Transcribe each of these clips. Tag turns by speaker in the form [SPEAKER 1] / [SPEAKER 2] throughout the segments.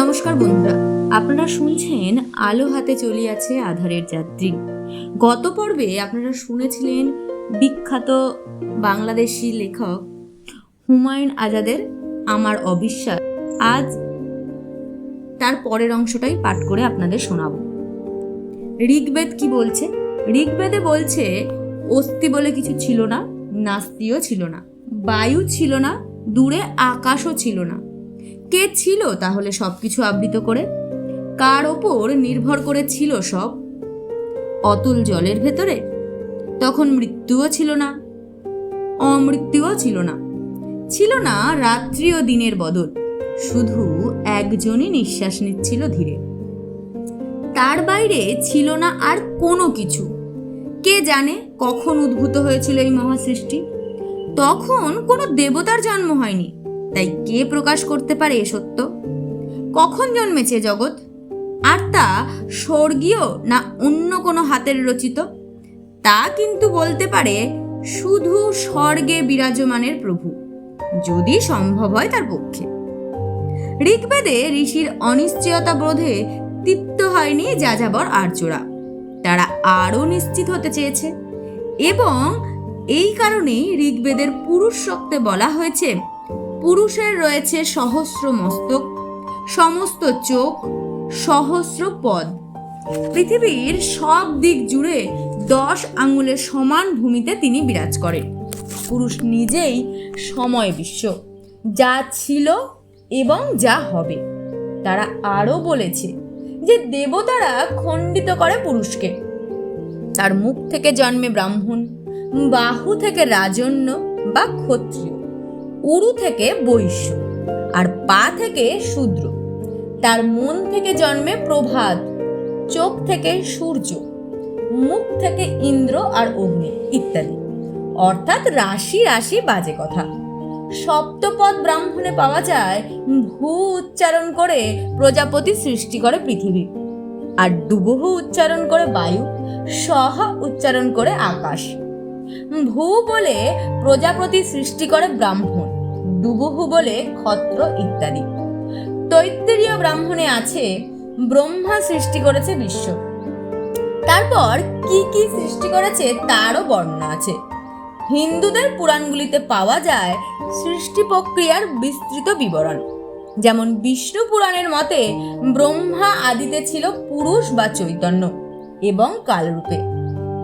[SPEAKER 1] নমস্কার বন্ধুরা, আপনারা শুনছেন আলো হাতে চলিয়াছে আধারের যাত্রী। গত পর্বে আপনারা শুনেছিলেন বিখ্যাত বাংলাদেশি লেখক হুমায়ুন আজাদের আমার অবিশ্বাস। আজ তার পরের অংশটাই পাঠ করে আপনাদের শোনাব। ঋগ্বেদ কি বলছে? ঋগ্বেদে বলছে, অস্থি বলে কিছু ছিল না, নাস্তিও ছিল না, বায়ু ছিল না, দূরে আকাশও ছিল না। কে ছিল তাহলে সব কিছু আবৃত করে? কার ওপর নির্ভর করে ছিল সব? অতুল জলের ভেতরে? তখন মৃত্যুও ছিল না। অমৃত্যুও ছিল না। ছিল না রাত্রি ও দিনের বদল। শুধু একজনই নিঃশ্বাস নিচ্ছিল ধীরে। তার বাইরে ছিল না আর কোনো কিছু। কে জানে কখন উদ্ভূত হয়েছিল এই মহাসৃষ্টি? তখন কোনো দেবতার জন্ম হয়নি। তাই কে প্রকাশ করতে পারে এ সত্য? কখন জন্মেছে জগৎ? আর তা স্বর্গীয় না অন্য কোনো হাতের রচিত? তা কিন্তু বলতে পারে শুধু স্বর্গে বিরাজমানের প্রভু, যদি সম্ভব হয় তার পক্ষে। ঋগ্বেদে ঋষির অনিশ্চয়তা বোধে তৃপ্ত হয়নি যাযাবর আর্যরা। তারা আরও নিশ্চিত হতে চেয়েছে। এবং এই কারণেই ঋগ্বেদের পুরুষ শক্তে বলা হয়েছে পুরুষের রয়েছে সহস্র মস্তক, সমস্ত চোখ, সহস্র পদ। পৃথিবীর সব দিক জুড়ে দশ আঙুলের সমান ভূমিতে তিনি বিরাজ করেন। পুরুষ নিজেই সময় বিশ্ব, যা ছিল এবং যা হবে। তারা আরও বলেছে যে দেবতারা খণ্ডিত করে পুরুষকে। তার মুখ থেকে জন্মে ব্রাহ্মণ, বাহু থেকে রাজন্য বা ক্ষত্রিয়। উরু থেকে বৈশ্য আর পা থেকে শূদ্র। তার মন থেকে জন্মে প্রভাত, চোখ থেকে সূর্য, মুখ থেকে ইন্দ্র আর অগ্নি ইত্যাদি। অর্থাৎ রাশি রাশি বাজে কথা। সপ্তপদ ব্রাহ্মণে পাওয়া যায় ভূ উচ্চারণ করে প্রজাপতি সৃষ্টি করে পৃথিবী আর ডুবুহু উচ্চারণ করে বায়ু, সহ উচ্চারণ করে আকাশ। ভূ বলে প্রজাপতি সৃষ্টি করে ব্রাহ্মণ। ডুবুহু বলে ক্ষত্র ইত্যাদি। তৈত্তরীয় ব্রাহ্মণে আছে ব্রহ্মা সৃষ্টি করেছে বিশ্ব। তারপর কি কি সৃষ্টি করেছে তারও বর্ণনা আছে। হিন্দুদের পুরাণগুলিতে পাওয়া যায় সৃষ্টি প্রক্রিয়ার বিস্তৃত বিবরণ। যেমন বিষ্ণু পুরাণের মতে ব্রহ্মা আদিতে ছিল পুরুষ বা চৈতন্য এবং কালরূপে।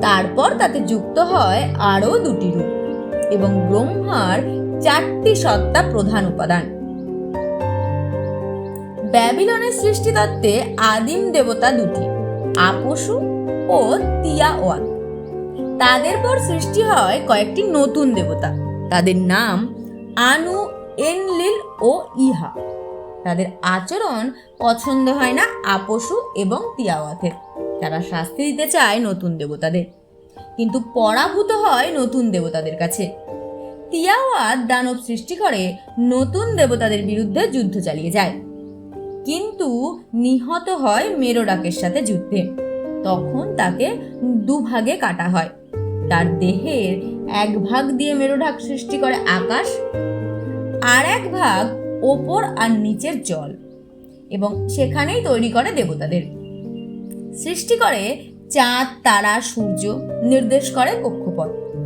[SPEAKER 1] তারপর তাতে যুক্ত হয় আরও দুটি রূপ এবং ব্রহ্মার চারটি সত্তা প্রধান উপাদান। ব্যাবিলনের সৃষ্টিতত্ত্বে আদিম দেবতা দুটি, আপসু ও তিয়াওয়াত তাদের পর সৃষ্টি হয় কয়েকটি নতুন দেবতা। তাদের নাম আনু, এনলিল ও ইহা। তাদের আচরণ পছন্দ হয় না আপসু এবং তিয়াওয়াতের। তারা শাস্তি দিতে চায় নতুন দেবতাদের। কিন্তু পরাভূত হয় নতুন দেবতাদের কাছে। তিয়াওয়াত দানব সৃষ্টি করে, নতুন দেবতাদের বিরুদ্ধে যুদ্ধ চালিয়ে যায়। কিন্তু নিহত হয় মেরোডাকের সাথে যুদ্ধে। তখন তাকে দুভাগে কাটা হয়। তার দেহের এক ভাগ দিয়ে মেরোডাক সৃষ্টি করে আকাশ, আর এক ভাগ ওপর আর নিচের জল, এবং সেখানেই তৈরি করে দেবতাদের। সৃষ্টি করে চাঁদ, তারা, সূর্য, নির্দেশ করে কক্ষপথ।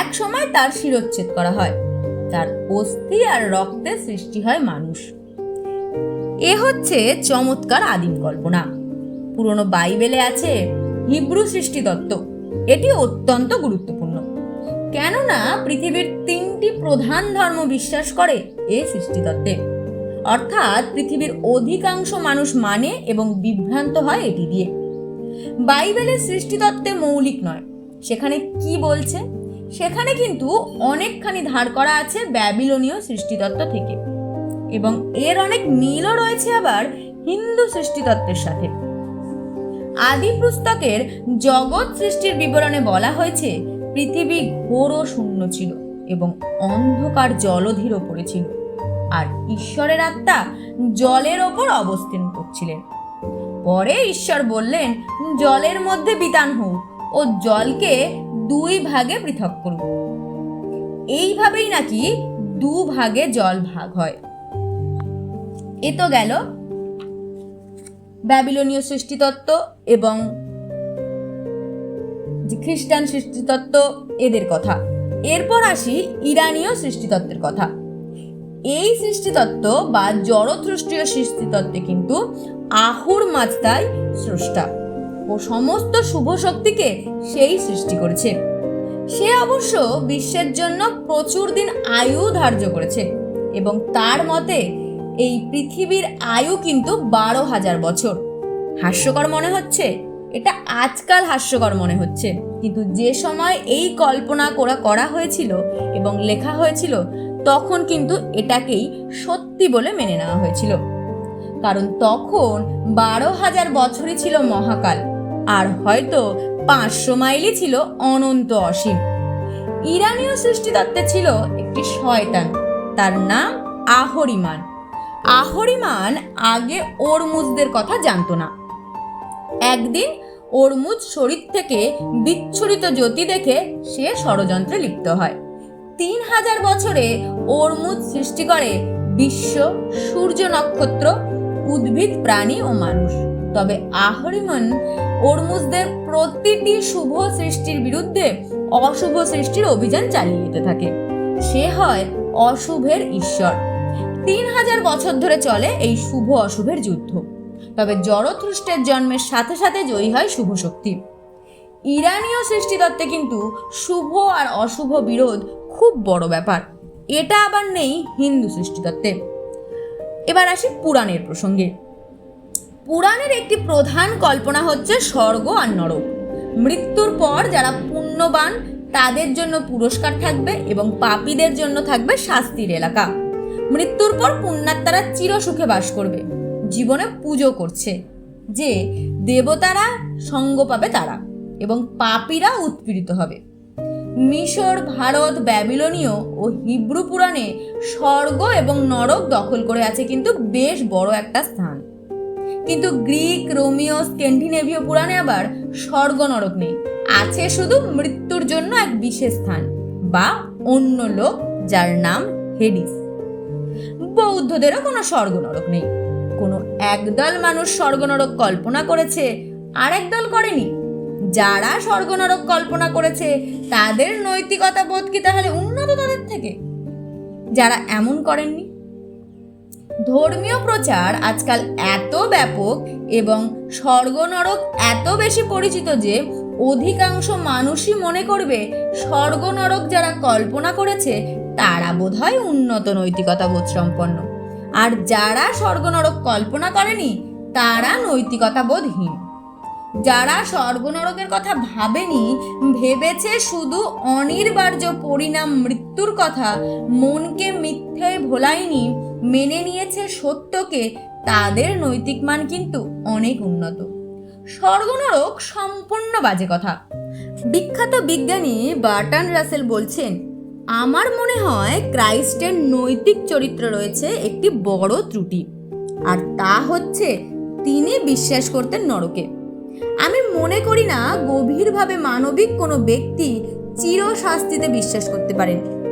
[SPEAKER 1] এক সময় তার শিরোচ্ছেদ করা হয়। তার অস্থি আর রক্তে সৃষ্টি হয় মানুষ। এ হচ্ছে চমৎকার আদিম কল্পনা। পুরনো বাইবেলে আছে হিব্রু সৃষ্টি তত্ত্ব এটি অত্যন্ত গুরুত্বপূর্ণ। কেননা পৃথিবীর তিনটি প্রধান ধর্ম বিশ্বাস করে এ সৃষ্টিতত্ত্বে অর্থাৎ পৃথিবীর অধিকাংশ মানুষ মানে এবং বিভ্রান্ত হয় এটি দিয়ে। বাইবেলের সৃষ্টিতত্ত্বে মৌলিক নয়। সেখানে কি বলছে? সেখানে কিন্তু অনেকখানি ধার করা আছে ব্যাবিলনীয় সৃষ্টিতত্ত্ব থেকে। এবং এর অনেক মিলও রয়েছে আবার হিন্দু সৃষ্টিতত্ত্বের সাথে। আদি পুস্তকের জগৎ সৃষ্টির বিবরণে বলা হয়েছে, পৃথিবী ঘোর শূন্য ছিল এবং অন্ধকার জলধির ওপরে ছিল। আর ঈশ্বরের আত্মা জলের ওপর অবস্থান করছিলেন। পরে ঈশ্বর বললেন, জলের মধ্যে বিতান হোক ও জলকে দুই ভাগে পৃথক করব। এইভাবেই নাকি দু ভাগে জল ভাগ হয়। এ তো গেল ব্যাবিলনীয় সৃষ্টিতত্ত্ব এবং খ্রিস্টান সৃষ্টিতত্ত্ব এদের কথা। এরপর আসি ইরানীয় সৃষ্টিতত্ত্বের কথা। এই সৃষ্টিতত্ত্ব বা জড়থৃষ্টীয় সৃষ্টিতত্ত্বে কিন্তু আহুর মাজদাই স্রষ্টা। ও সমস্ত শুভ শক্তিকে সেই সৃষ্টি করেছে। সে অবশ্য বিশ্বের জন্য প্রচুর দিন আয়ু ধার্য করেছে এবং তার মতে এই পৃথিবীর আয়ু কিন্তু বারো হাজার বছর। হাস্যকর মনে হচ্ছে? এটা আজকাল হাস্যকর মনে হচ্ছে। কিন্তু যে সময় এই কল্পনা করা করা হয়েছিল এবং লেখা হয়েছিল, তখন কিন্তু এটাকেই সত্যি বলে মেনে নেওয়া হয়েছিল। কারণ তখন বারো হাজার বছরই ছিল মহাকাল। আর হয়তো পাঁচশো মাইলই ছিল অনন্ত অসীম। ইরানীয় সৃষ্টিতত্ত্বে ছিল একটি শয়তান। তার নাম আহরিমান। আহরিমান আগে ওরমুজদের কথা জানতো না। একদিন ওরমুজ শরীর থেকে বিচ্ছুরিত জ্যোতি দেখে সে ষড়যন্ত্রে লিপ্ত হয়। তিন হাজার বছরে ওরমুজ সৃষ্টি করে বিশ্ব সূর্য নক্ষত্র, উদ্ভিদ, প্রাণী ও মানুষ। তবে আহরিমন ওরমুজদের প্রতিটি শুভ সৃষ্টির বিরুদ্ধে অশুভ সৃষ্টির অভিযান চালিয়ে যেতে থাকে। সে হয় অশুভের ঈশ্বর। তিন হাজার বছর ধরে চলে এই শুভ অশুভের যুদ্ধ। তবে জড়থৃষ্টের জন্মের সাথে সাথে জয়ী হয় শুভ শক্তি। ইরানীয় সৃষ্টিতত্ত্বে কিন্তু শুভ আর অশুভ বিরোধ খুব বড় ব্যাপার। এটা আবার নেই হিন্দু সৃষ্টিতত্ত্বে এবার আসি পুরাণের প্রসঙ্গে। পুরাণের একটি প্রধান কল্পনা হচ্ছে স্বর্গ আর নরক। মৃত্যুর পর যারা পুণ্যবান, তাদের জন্য পুরস্কার থাকবে এবং পাপীদের জন্য থাকবে শাস্তির এলাকা। মৃত্যুর পর পুণ্যাত্মারা চিরসুখে বাস করবে, জীবনে পুজো করছে, যে দেবতারা সঙ্গ পাবে তারা এবং পাপীরা উৎপীড়িত হবে। মিশর, ভারত, ব্যাবিলনীয় ও হিব্রু পুরাণে স্বর্গ এবং নরক দখল করে আছে কিন্তু বেশ বড় একটা স্থান। কিন্তু গ্রিক রোমিও স্ক্যান্ডিনেভীয় পুরাণে আবার স্বর্গ নরক নেই। আছে শুধু মৃত্যুর জন্য এক বিশেষ স্থান বা অন্য লোক যার নাম হেডিস। বৌদ্ধদেরও কোনো স্বর্গ নরক নেই। কোনো একদল মানুষ স্বর্গ নরক কল্পনা করেছে, আর একদল করেনি। যারা স্বর্গ নরক কল্পনা করেছে, তাদের নৈতিকতা বোধ কি তাহলে উন্নত তাদের থেকে? যারা এমন করেননি ধর্মীয় প্রচার আজকাল এত ব্যাপক এবং স্বর্গ নরক এত বেশি পরিচিত যে অধিকাংশ মানুষই মনে করবে স্বর্গ নরক যারা কল্পনা করেছে তারা বোধহয় উন্নত নৈতিকতা বোধ সম্পন্ন। আর যারা স্বর্গ নরক কল্পনা করেনি, তারা নৈতিকতা বোধহীন। যারা স্বর্গ নরকের কথা ভাবেনি, ভেবেছে শুধু অনির্বার্য পরিণাম মৃত্যুর কথা, মনকে মিথ্যে ভোলায়নি মেনে নিয়েছে সত্যকে, তাদের নৈতিক মান কিন্তু অনেক উন্নত। স্বর্গনরক সম্পূর্ণ বাজে কথা। বিখ্যাত বিজ্ঞানী বার্টান রাসেল বলছেন, আমার মনে হয় ক্রাইস্টের নৈতিক চরিত্র রয়েছে একটি বড় ত্রুটি, আর তা হচ্ছে তিনি বিশ্বাস করতেন নরকে। আমি মনে করি না গভীরভাবে মানবিক কোনো ব্যক্তি চিরশাস্তিতে বিশ্বাস করতে পারেন।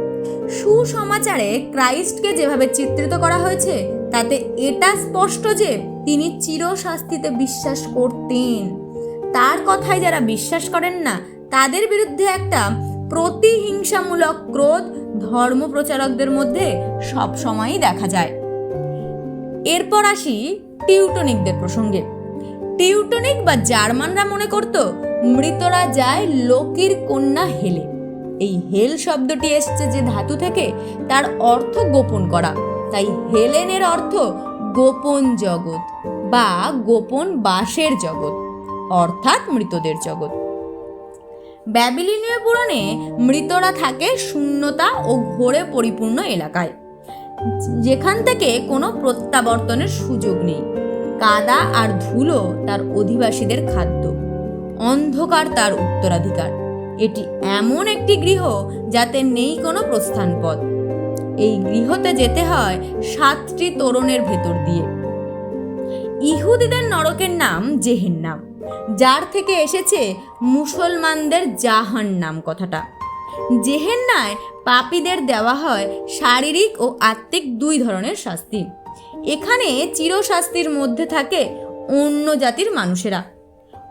[SPEAKER 1] সুসমাচারে ক্রাইস্টকে যেভাবে চিত্রিত করা হয়েছে, তাতে এটা স্পষ্ট যে তিনি চিরশাস্তিতে বিশ্বাস করতেন। তার কথায় যারা বিশ্বাস করেন না, তাদের বিরুদ্ধে একটা প্রতিহিংসামূলক ক্রোধ ধর্ম প্রচারকদের মধ্যে সব সময়ই দেখা যায়। এরপর আসি টিউটনিকদের প্রসঙ্গে। টিউটনিক বা জার্মানরা মনে করত, মৃতরা যায় লোকির কন্যা হেলে। এই হেল শব্দটি এসছে যে ধাতু থেকে, তার অর্থ গোপন করা। তাই হেলেনের অর্থ গোপন জগৎ বা গোপন বাসের জগৎ, অর্থাৎ মৃতদের জগৎ। ব্যাবিলিনীয় পুরাণে মৃতরা থাকে শূন্যতা ও ঘোরে পরিপূর্ণ এলাকায়, যেখান থেকে কোনো প্রত্যাবর্তনের সুযোগ নেই। কাদা আর ধুলো তার অধিবাসীদের খাদ্য, অন্ধকার তার উত্তরাধিকার। এটি এমন একটি গৃহ যাতে নেই কোনো প্রস্থান পথ। এই গৃহতে যেতে হয় সাতটি তোরণের ভেতর দিয়ে। ইহুদিদের নরকের নাম জেহেন নাম যার থেকে এসেছে মুসলমানদের জাহান নাম কথাটা। জেহেন্নায় পাপীদের দেওয়া হয় শারীরিক ও আত্মিক দুই ধরনের শাস্তি। এখানে চিরশাস্তির মধ্যে থাকে অন্য জাতির মানুষেরা।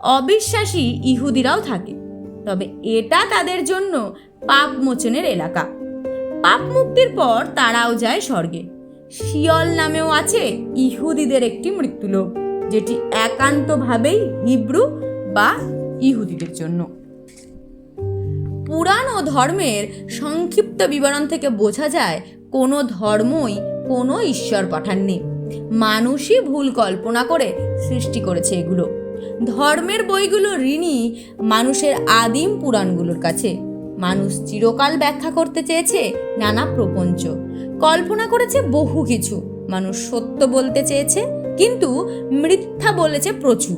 [SPEAKER 1] অবিশ্বাসী ইহুদিরাও থাকে। তবে এটা তাদের জন্য পাপ মোচনের এলাকা। পাপ মুক্তির পর তারাও যায় স্বর্গে। শিয়ল নামেও আছে ইহুদিদের একটি মৃত্যুলোক, যেটি একান্তভাবেই হিব্রু বা ইহুদিদের জন্য। পুরাণ ও ধর্মের সংক্ষিপ্ত বিবরণ থেকে বোঝা যায়, কোনো ধর্মই কোনো ঈশ্বর পাঠাননি। মানুষই ভুল কল্পনা করে সৃষ্টি করেছে এগুলো। ধর্মের বইগুলো ঋণী মানুষের আদিম পুরাণগুলোর কাছে। মানুষ চিরকাল ব্যাখ্যা করতে চেয়েছে নানা প্রপঞ্চ। কল্পনা করেছে বহু কিছু। মানুষ সত্য বলতে চেয়েছে, কিন্তু মিথ্যা বলেছে প্রচুর।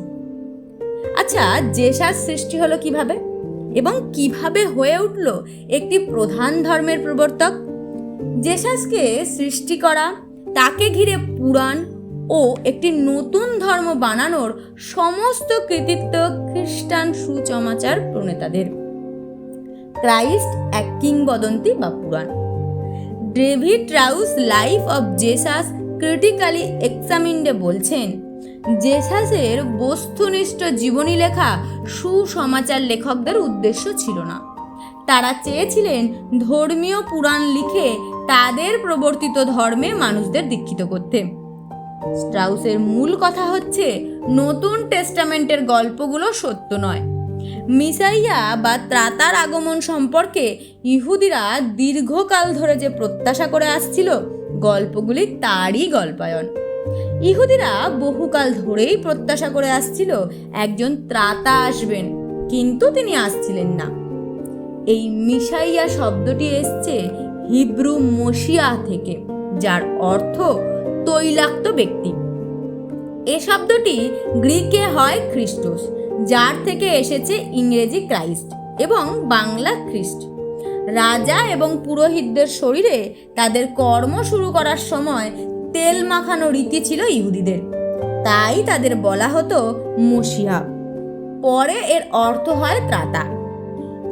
[SPEAKER 1] আচ্ছা জেসাস সৃষ্টি হলো কীভাবে? এবং কীভাবে হয়ে উঠল একটি প্রধান ধর্মের প্রবর্তক? জেসাসকে সৃষ্টি করা, তাকে ঘিরে পুরাণ ও একটি নতুন ধর্ম বানানোর সমস্ত কৃতিত্ব খ্রিস্টান সুচমাচার প্রণেতাদের। ক্রাইস্ট এক কিংবদন্তি বা পুরাণ। David Strauss life of Jesus critically এক্সামিন্ডে বলছেন, জেসাসের বস্তুনিষ্ঠ জীবনী লেখা সুসমাচার লেখকদের উদ্দেশ্য ছিল না। তারা চেয়েছিলেন ধর্মীয় পুরাণ লিখে তাদের প্রবর্তিত ধর্মে মানুষদের দীক্ষিত করতে। স্ট্রাউসের মূল কথা হচ্ছে, নতুন টেস্টামেন্টের গল্পগুলো সত্য নয়। মিসাইয়া বা ত্রাতার আগমন সম্পর্কে ইহুদিরা দীর্ঘকাল ধরে যে প্রত্যাশা করে আসছিল, গল্পগুলি তারই গল্পায়ন। ইহুদিরা বহুকাল ধরেই প্রত্যাশা করে আসছিল, একজন ত্রাতা আসবেন, কিন্তু তিনি আসছিলেন না। এই মিসাইয়া শব্দটি এসছে হিব্রু মশিয়া থেকে, যার অর্থ তৈলাক্ত ব্যক্তি। এ শব্দটি গ্রিকে হয় খ্রিস্টোস, যার থেকে এসেছে ইংরেজি ক্রাইস্ট এবং বাংলা খ্রিস্ট। রাজা এবং পুরোহিতদের শরীরে তাদের কর্ম শুরু করার সময় তেল মাখানো রীতি ছিল ইহুদিদের। তাই তাদের বলা হতো মসিহা। পরে এর অর্থ হয় ত্রাতা।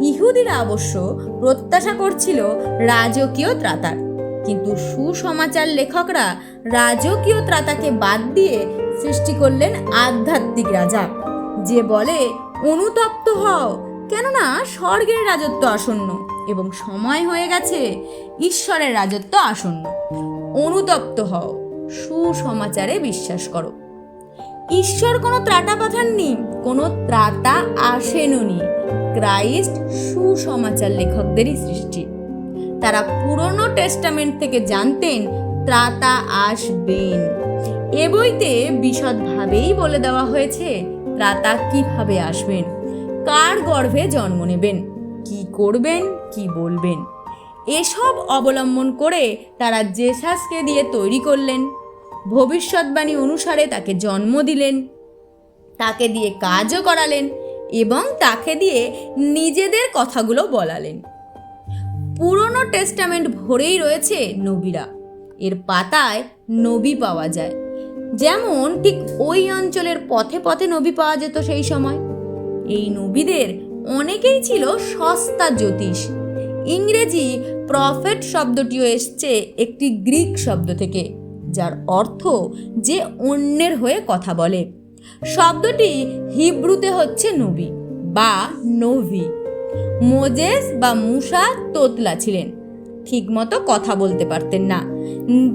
[SPEAKER 1] ইহুদিরা অবশ্য প্রত্যাশা করছিল রাজকীয় ত্রাতার। কিন্তু সুসমাচার লেখকরা রাজকীয় ত্রাতাকে বাদ দিয়ে সৃষ্টি করলেন আধ্যাত্মিক রাজা। যে বলে, অনুতপ্ত হও। কেননা, স্বর্গের রাজত্ব আসন্ন এবং সময় হয়ে গেছে, ঈশ্বরের রাজত্ব আসন্ন। অনুতপ্ত হও, সুসমাচারে বিশ্বাস করো। ঈশ্বর কোনো ত্রাতা পাঠাননি, কোনো ত্রাতা আসেননি। ক্রাইস্ট সুসমাচার লেখকদেরই সৃষ্টি। তারা পুরনো টেস্টামেন্ট থেকে জানতেন ত্রাতা আসবেন। এ বইতে বিশদভাবেই বলে দেওয়া হয়েছে ত্রাতা কীভাবে আসবেন, কার গর্ভে জন্ম নেবেন, কি করবেন, কি বলবেন। এসব অবলম্বন করে তারা জেসাসকে দিয়ে তৈরি করলেন। ভবিষ্যৎবাণী অনুসারে তাকে জন্ম দিলেন, তাকে দিয়ে কাজও করালেন এবং তাকে দিয়ে নিজেদের কথাগুলো বলালেন। পুরনো টেস্টামেন্ট ভরেই রয়েছে নবীরা। এর পাতায় নবী পাওয়া যায়। যেমন ঠিক ওই অঞ্চলের পথে পথে নবী পাওয়া যেত সেই সময়। এই নবীদের অনেকেই ছিল সস্তা জ্যোতিষ। ইংরেজি প্রফেট শব্দটিও এসছে একটি গ্রিক শব্দ থেকে, যার অর্থ যে অন্যের হয়ে কথা বলে। শব্দটি হিব্রুতে হচ্ছে নবী বা নভি মোজেস বা মুসা তোতলা ছিলেন। ঠিকমতো কথা বলতে পারতেন না।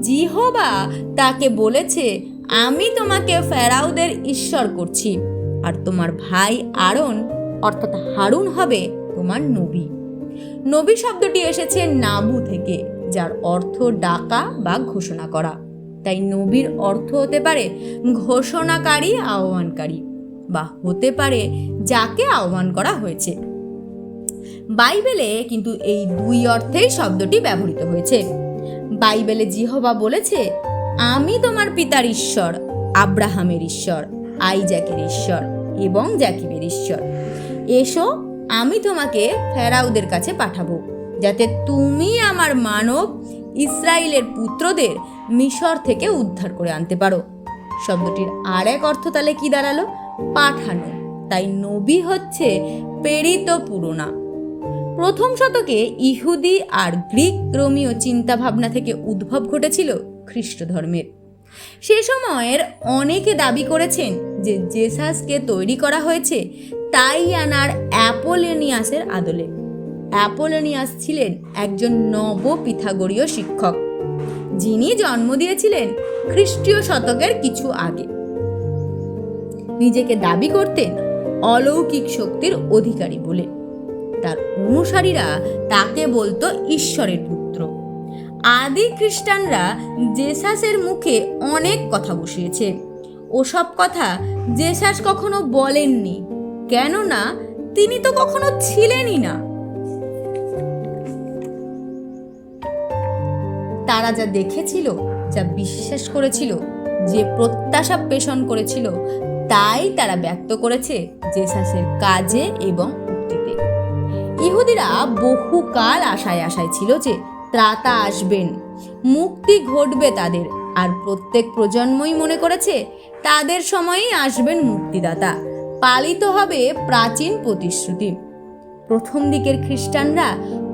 [SPEAKER 1] জিহবা তাকে বলেছে, আমি তোমাকে ফেরাউদের ঈশ্বর করছি, আর তোমার ভাই আরন, অর্থাৎ হারুন হবে তোমার নবী। নবী শব্দটি এসেছে নাবু থেকে, যার অর্থ ডাকা বা ঘোষণা করা। তাই নবীর অর্থ হতে পারে ঘোষণাকারী, আহ্বানকারী, বা হতে পারে যাকে আহ্বান করা হয়েছে। বাইবেলে কিন্তু এই দুই অর্থেই শব্দটি ব্যবহৃত হয়েছে। বাইবেলে জিহবা বলেছে, আমি তোমার পিতার ঈশ্বর, আব্রাহামের ঈশ্বর আইজাকের ঈশ্বর এবং জাকিবের ঈশ্বর। এসো, আমি তোমাকে ফেরাউদের কাছে পাঠাবো, যাতে তুমি আমার মানব ইসরায়েলের পুত্রদের মিশর থেকে উদ্ধার করে আনতে পারো। শব্দটির আর এক অর্থ তাহলে কি দাঁড়াল? পাঠানো। তাই নবী হচ্ছে প্রেরিত পুরোনা। প্রথম শতকে ইহুদি আর গ্রিক রোমীয় চিন্তাভাবনা থেকে উদ্ভব ঘটেছিল খ্রিস্ট ধর্মের সে সময়ের অনেকে দাবি করেছেন যে জেসাসকে তৈরি করা হয়েছে তাই আনার অ্যাপোলেনিয়াসের আদলে। অ্যাপোলেনিয়াস ছিলেন একজন নব পিথাগোরীয় শিক্ষক, যিনি জন্ম দিয়েছিলেন খ্রিস্টীয় শতকের কিছু আগে। নিজেকে দাবি করতেন অলৌকিক শক্তির অধিকারী বলে। তার অনুসারীরা তাকে বলতো ঈশ্বরের পুত্র। আদি খ্রিস্টানরা জেসাসের মুখে অনেক কথা বসিয়েছে। ওসব কথা জেসাস কখনো বলেননি। কেননা তিনি তো কখনো ছিলেনই না। তারা যা দেখেছিল, যা বিশ্বাস করেছিল, যে প্রত্যাশা পেষণ করেছিল, তাই তারা ব্যক্ত করেছে জেসাসের কাজে এবং ইহুদিরা বহুকাল আশায় আশায় ছিল যে ত্রাতা আসবেন। মুক্তি ঘটবে তাদের। আর প্রত্যেক প্রজন্মই মনে করেছে তাদের সময়েই আসবেন মুক্তিদাতা। পালিত হবে প্রাচীন প্রতিশ্রুতি। প্রথম দিকের খ্রিস্টানরা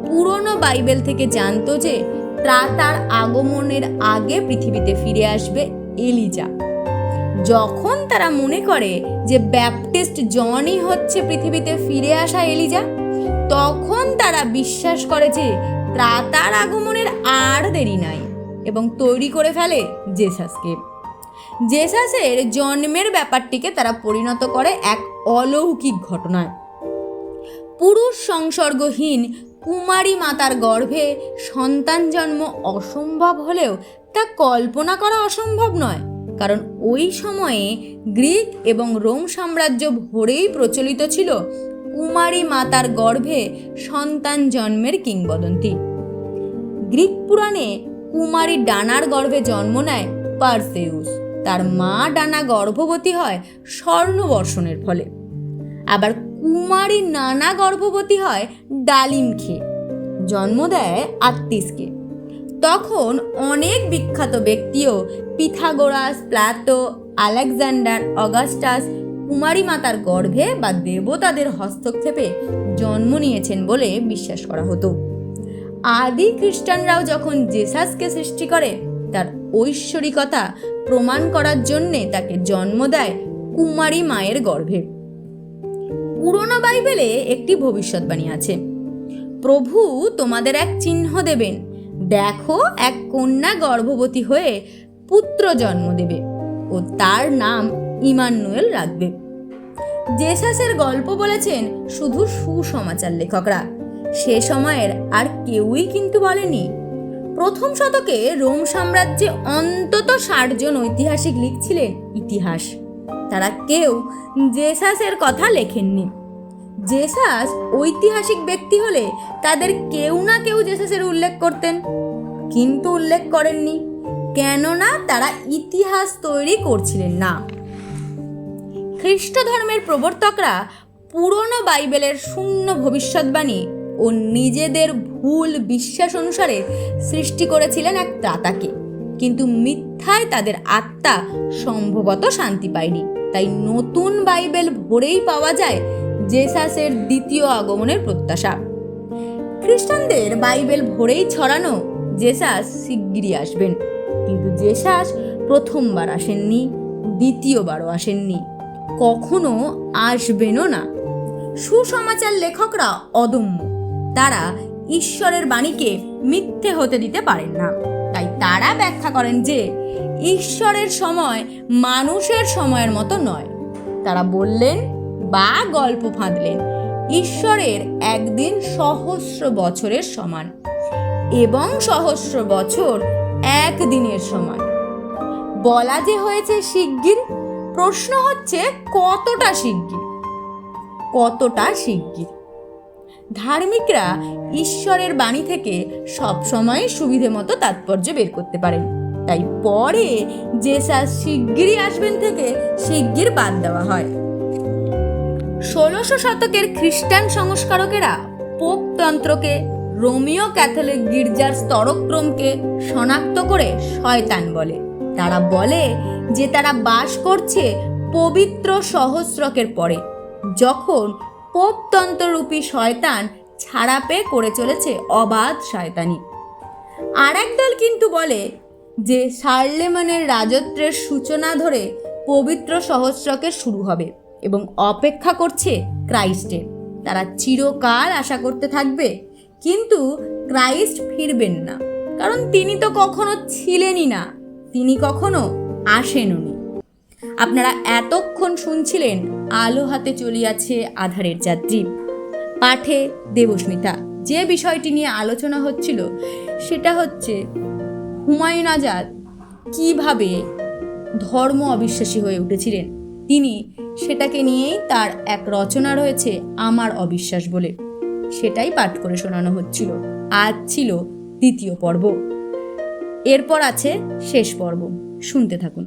[SPEAKER 1] পুরনো বাইবেল থেকে জানত যে ত্রাতার আগমনের আগে পৃথিবীতে ফিরে আসবে এলিজা। যখন তারা মনে করে যে ব্যাপটিস্ট জনই হচ্ছে পৃথিবীতে ফিরে আসা এলিজা তখন তারা বিশ্বাস করে যে ত্রাতার আগমনের আর দেরি নাই এবং তৈরি করে ফেলে জেসাসকে। জেসাসের জন্মের ব্যাপারটিকে তারা পরিণত করে এক অলৌকিক ঘটনায়। পুরুষ সংসর্গহীন কুমারী মাতার গর্ভে সন্তান জন্ম অসম্ভব হলেও তা কল্পনা করা অসম্ভব নয়, কারণ ওই সময়ে গ্রিক এবং রোম সাম্রাজ্য ভরেই প্রচলিত ছিল কুমারী মাতার গর্ভে সন্তান জন্মের কিংবদন্তি। গ্রিক পুরাণে কুমারী ডানার গর্ভে জন্ম নেয় পারসেউস। তার মা ডানা গর্ভবতী হয় স্বর্ণবর্ষণের ফলে। আবার কুমারী নানা গর্ভবতী হয় ডালিম খেয়ে জন্ম দেয় আত্মিসকে তখন অনেক বিখ্যাত ব্যক্তিও পিথাগোরাস প্লাটো আলেকজান্ডার, অগাস্টাস কুমারী মাতার গর্ভে বা দেবতাদের হস্তক্ষেপে জন্ম নিয়েছেন বলে বিশ্বাস করা হতো। আদি খ্রিস্টানরাও যখন জেসাসকে সৃষ্টি করে, তার ঐশ্বরিকতা প্রমাণ করার জন্যে তাকে জন্ম দেয় কুমারী মায়ের গর্ভে। পুরোনো বাইবেলে একটি ভবিষ্যৎবাণী আছে। প্রভু তোমাদের এক চিহ্ন দেবেন, দেখো এক কন্যা গর্ভবতী হয়ে পুত্র জন্ম দেবে ও তার নাম ইমানুয়েল রাখবে। জেসাসের গল্প বলেছেন শুধু সুসমাচার লেখকরা। সে সময়ের আর কেউই কিন্তু বলেনি প্রথম শতকে রোম সাম্রাজ্যে অন্তত ষাটজন ঐতিহাসিক লিখছিলেন ইতিহাস। তারা কেউ জেসাসের কথা লেখেননি। জেসাস ঐতিহাসিক ব্যক্তি হলে তাদের কেউ না কেউ জেসাসের উল্লেখ করতেন। কিন্তু উল্লেখ করেননি। কেননা তারা ইতিহাস তৈরি করছিলেন না। খ্রিস্ট ধর্মের প্রবর্তকরা পুরনো বাইবেলের শূন্য ভবিষ্যৎবাণী ও নিজেদের ভুল বিশ্বাস অনুসারে সৃষ্টি করেছিলেন এক ত্রাতাকে কিন্তু মিথ্যায় তাদের আত্মা সম্ভবত শান্তি পায়নি। তাই নতুন বাইবেল ভরেই পাওয়া যায় জেসাসের দ্বিতীয় আগমনের প্রত্যাশা। খ্রিস্টানদের বাইবেল ভরেই ছড়ানো জেসাস শিগগিরই আসবেন। কিন্তু জেসাস প্রথমবার আসেননি, দ্বিতীয়বারও আসেননি। কখনো আসবেনও না। সুসমাচার লেখকরা অদম্য। তারা ঈশ্বরের বাণীকে মিথ্যে হতে দিতে পারেন না। তাই তারা ব্যাখ্যা করেন যে, ঈশ্বরের সময় মানুষের সময়ের মতো নয়। তারা বললেন বা গল্প ফাঁদলেন, ঈশ্বরের একদিন সহস্র বছরের সমান এবং সহস্র বছর একদিনের সমান। বলা যে হয়েছে শিগগির প্রশ্ন হচ্ছে, কতটা শিগগির? কতটা শিগগির? ধার্মিকরা ঈশ্বরের বাণী থেকে সবসময় সুবিধে মতো তাৎপর্য বের করতে পারেন। তাই পরে যে স্যার শিগগিরই আসবেন থেকে শিগগির বাদ দেওয়া হয়। ষোলোশো শতকের খ্রিস্টান সংস্কারকেরা পোপতন্ত্রকে রোমিও ক্যাথলিক গির্জার স্তরক্রমকে শনাক্ত করে শয়তান বলে। তারা বলে যে তারা বাস করছে পবিত্র সহস্রকের পরে, যখন পোপতন্ত্ররূপী শয়তান ছাড়া পেয়ে করে চলেছে অবাধ শয়তানি। আর দল কিন্তু বলে যে শার্লেমানের রাজত্বের সূচনা ধরে পবিত্র সহস্রকে শুরু হবে এবং অপেক্ষা করছে ক্রাইস্টের তারা চিরকাল আশা করতে থাকবে, কিন্তু ক্রাইস্ট ফিরবেন না। কারণ তিনি তো কখনো ছিলেনই না। তিনি কখনো আসেননি আপনারা এতক্ষণ শুনছিলেন, আলো হাতে চলিয়াছে আধারের যাত্রী। পাঠে দেবস্মিতা। যে বিষয়টি নিয়ে আলোচনা হচ্ছিল, সেটা হচ্ছে হুমায়ুন আজাদ কীভাবে ধর্ম অবিশ্বাসী হয়ে উঠেছিলেন। তিনি সেটাকে নিয়েই তার এক রচনা রয়েছে, আমার অবিশ্বাস বলে। সেটাই পাঠ করে শোনানো হচ্ছিল। আজ ছিল দ্বিতীয় পর্ব। এরপর আছে শেষ পর্ব। শুনতে থাকুন।